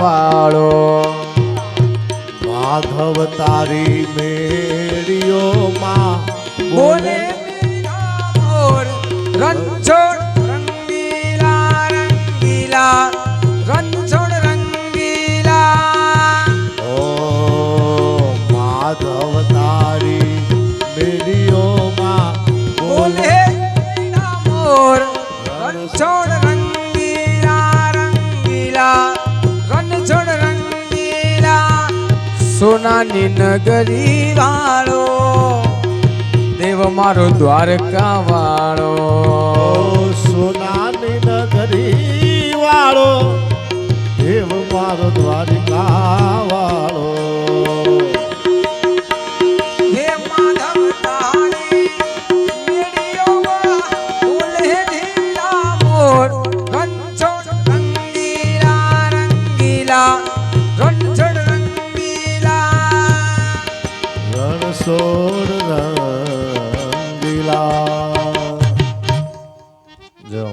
વાળો માધવ તારી મેળીઓમાં બોલે મીરા મોર રણછોડ રંગીલા રંગીલા. રણછોડ રંગીલા. ઓ માધવ સોનાની નગરી વાળો દેવ મારો દ્વારકા વાળો. સોનાની નગરી વાળો દેવ મારો દ્વારિકા વાળો. હે રણછોડ રંગીલા જો